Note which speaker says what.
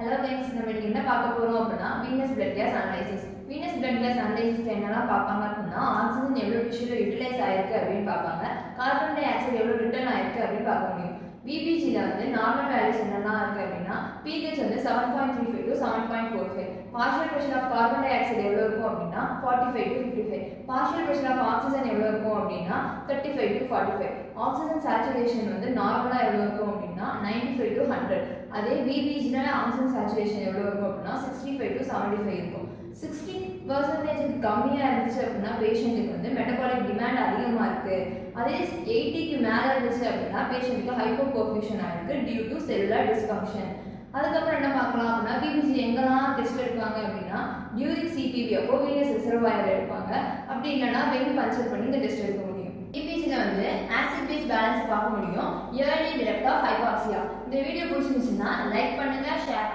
Speaker 1: Hello guys நம்ம இன்னைக்கு என்ன பார்க்க போகிறோம் அப்படின்னா venous blood gas analysis venous blood gas analysis என்னெல்லாம் பார்ப்பாங்க அப்படின்னா ஆக்சிஜன் எவ்வளோ டிஷ்யூவில் யூட்டிலைஸ் ஆயிருக்கு அப்படின்னு பார்ப்பாங்க. கார்பன் டை ஆக்சைடு எவ்வளோ ரிட்டர்ன் ஆயிருக்கு அப்படின்னு பார்க்க முடியும். பிபிஜியில் வந்து நார்மல் வேல்யூஸ் என்னெல்லாம் இருக்குது அப்படின்னா பிஹெச் வந்து seven point three five to seven point four five partial pressure of carbon dioxide எவ்வளோ இருக்கும் அப்படின்னா forty five to fifty five partial pressure of oxygen எவ்வளோ இருக்கும் அப்படின்னா thirty five to forty five oxygen saturation வந்து நார்மலாக எவ்வளோ இருக்கும் அப்படின்னா நைன்டி ஃபைவ் டு ஹண்ட்ரட் அதே பிபிஜியில் ஆக்சிஜன் சேச்சுரேஷன் எவ்வளோ இருக்கும் அப்படின்னா sixty five to seventy five இருக்கும் சிக்ஸ்டி பர்சன்டேஜுக்கு கம்மியாக இருந்துச்சு அப்படின்னா பேஷண்ட்டுக்கு வந்து மெட்டபாலிக் டிமாண்ட் அதிகமாக இருக்குது அதே எயிட்டிக்கு மேலே இருந்துச்சு அப்படின்னா பேஷண்ட்டுக்கு ஹைப்போபர்ஃபியூஷன் ஆயிருக்கு டியூ டு செல்லுலர் டிஸ்ஃபங்க்ஷன் அதுக்கப்புறம் என்ன பார்க்கலாம் அப்படின்னா பிபிஜி எங்கெல்லாம் டெஸ்ட் எடுப்பாங்க அப்படின்னா டியூரிங் சிபிபி அப்போ வீனஸ் ரிசர்வாயர் எடுப்பாங்க. அப்படி இல்லைன்னா வெயின் பஞ்சர் பண்ணி இந்த டெஸ்ட் எடுக்க முடியும் பிபிஜியில் வந்து acid base balance of hypoxia இந்த வீடியோ பிடிச்சிருந்துச்சுன்னா லைக் பண்ணுங்க ஷேர்